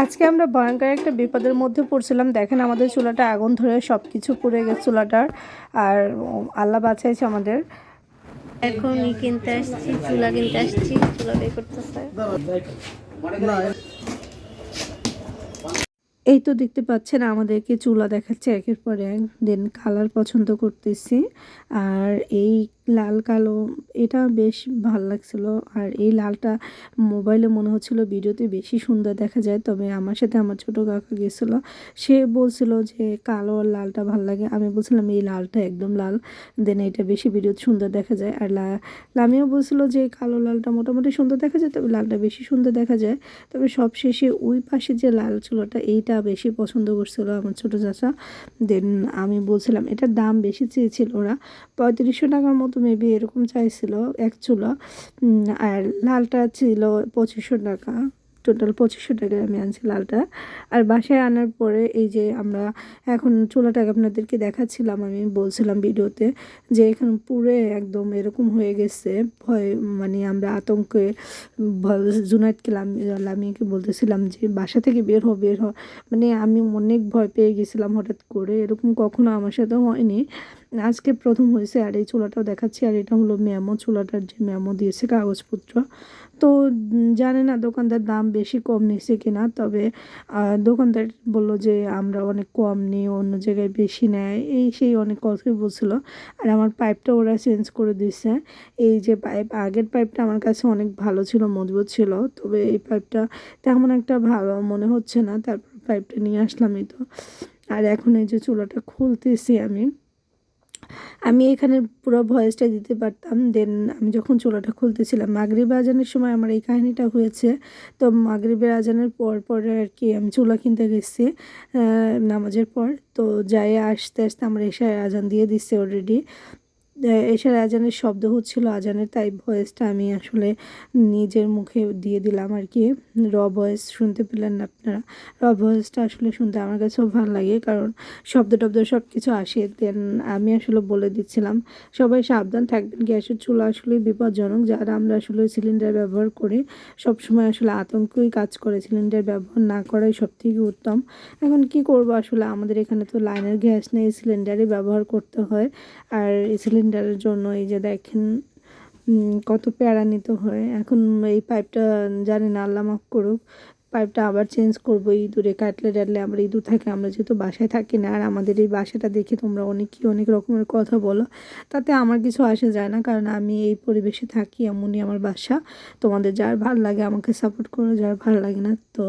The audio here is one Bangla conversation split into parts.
আজকে আমরা ভয়ঙ্কর একটা বিপদের মধ্যে পড়ছিলাম। দেখেন আমাদের চুলাটা আগুন ধরে সব কিছু পুড়ে গেছে চুলাটার। আর আল্লাহ বাঁচাইছে আমাদের। এখন কিনতে আসছি চুলা কিনতে আসছি চুলা বের করতেছে। এই তো দেখতে পাচ্ছেন আমাদেরকে চুলা দেখাচ্ছে একের পর এক। দেন কালার পছন্দ করতেছি। আর এই লাল কালো এটা বেশ ভালো লাগছিল। আর এই লালটা মোবাইলে মনে হচ্ছিল ভিডিওতে বেশি সুন্দর দেখা যায়। তবে আমার সাথে আমার ছোট কাকা গেছিল। সে বলছিল যে, কালো আর লালটা ভালো লাগে। আমি বলছিলাম, এই লালটা একদম লাল। দেন এটা বেশি ভিডিওতে সুন্দর দেখা যায়। আর লামিও বলছিল যে, কালো লালটা মোটামুটি সুন্দর দেখা যায়, তবে লালটা বেশি সুন্দর দেখা যায়। তবে সব শেষে ওই পাশে যে লাল চুলোটা এইটা বেশি পছন্দ করছিল আমার ছোটো চাচা। দেন আমি বলছিলাম, এটার দাম বেশি চেয়েছিল ওরা। পঁয়ত্রিশশো টাকার মতো মেবি এরকম চাইছিল এক চুলো আর লালটা ছিল পঁচিশশো টাকা। টোটাল পঁচিশশো টাকায় আমি আনছি লালটা। আর বাসায় আনার পরে এই যে আমরা এখন চুলাটাকে আপনাদেরকে দেখাচ্ছিলাম, আমি বলছিলাম ভিডিওতে যে এখন পুরে একদম এরকম হয়ে গেছে, ভয় মানে আমরা আতঙ্কে জুনাইদকে লামি লামিয়াকে বলতেছিলাম যে বাসা থেকে বের হ বের হ মানে আমি অনেক ভয় পেয়ে গেছিলাম হঠাৎ করে, এরকম কখনো আমার সাথে হয়নি। আজকে প্রথম হয়েছে আর এই চুলাটাও দেখাচ্ছি, আর এটা হলো মেমো, চুলাটার যে মেমো দিয়েছে কাগজপত্র। তো জানে না দোকানদার দাম বেশি কম নিছে কিনা, তবে দোকানদার বলল যে আমরা অনেক কম নিই, অন্য জায়গায় বেশি নেয়, এই সেই অনেক কথাই বলছিল। আর আমার পাইপটা ওরা চেঞ্জ করে দিছে। এই যে পাইপ আগের পাইপটা আমার কাছে অনেক ভালো ছিল, মজবুত ছিল, তবে এই পাইপটা তেমন একটা ভালো মনে হচ্ছে না, তারপর পাইপটা নিয়ে আসলামই তো। আর এখন এই যে চুলাটা খুলতেছি আমি। আমি এখানে পুরো ভয়েসটা দিতে পারতাম দেন আমি যখন চোলাটা খুলতেছিলাম, মাগরিব আজানের সময় আমার এই কাহিনিটা হয়েছে। তো মাগরিবের আজানের পর পরে আর কি আমি চোলা কিনতে গেছি নামাজের পর। তো যাই আসতে আসতে আমার এসে আজান দিয়ে দিচ্ছে অলরেডি এশার আজানের শব্দ হচ্ছিল আজানের, তাই ভয়েসটা আমি আসলে নিজের মুখে দিয়ে দিলাম আর কি। র ভয়েস শুনতে পেলেন না আপনারা। র ভয়েসটা আসলে শুনতে আমার কাছেও ভালো লাগে, কারণ শব্দ টব্দ সব কিছু আসে। দেন আমি আসলে বলে দিচ্ছিলাম, সবাই সাবধান থাকবেন, গ্যাসের চুলা আসলে বিপজ্জনক। যারা আমরা আসলে সিলিন্ডার ব্যবহার করি সব সময় আসলে আতঙ্কই কাজ করে। সিলিন্ডার ব্যবহার না করাই সব থেকে উত্তম। এখন কি করব আসলে? আমাদের এখানে তো লাইনের গ্যাস নেই সিলিন্ডারই ব্যবহার করতে হয়। আর এই সিলিন্ডারের জন্য এই যে দেখেন কত প্যারা নিতে হয়। এখন এই পাইপটা জানি না, আল্লাহ মাফ করুক পাইপটা আবার চেঞ্জ করব ইঁদুরে, কাটলে টাটলে আমরা ইঁদুর থাকে, আমরা যেহেতু বাসায় থাকি না, আর আমাদের এই বাসাটা দেখে তোমরা অনেকই অনেক রকমের কথা বলো, তাতে আমার কিছু আসে যায় না, কারণ আমি এই পরিবেশে থাকি, এমনই আমার বাসা। তোমাদের যার ভালো লাগে আমাকে সাপোর্ট করো, যার ভালো লাগে না, তো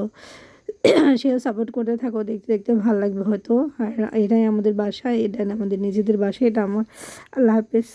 সেও সাপোর্ট করতে থাকো, দেখতে দেখতে ভালো লাগবে হয়তো। আর এটাই আমাদের বাসা এটাই আমাদের নিজেদের বাসা, এটা আমার আল্লাহ হাফেজ।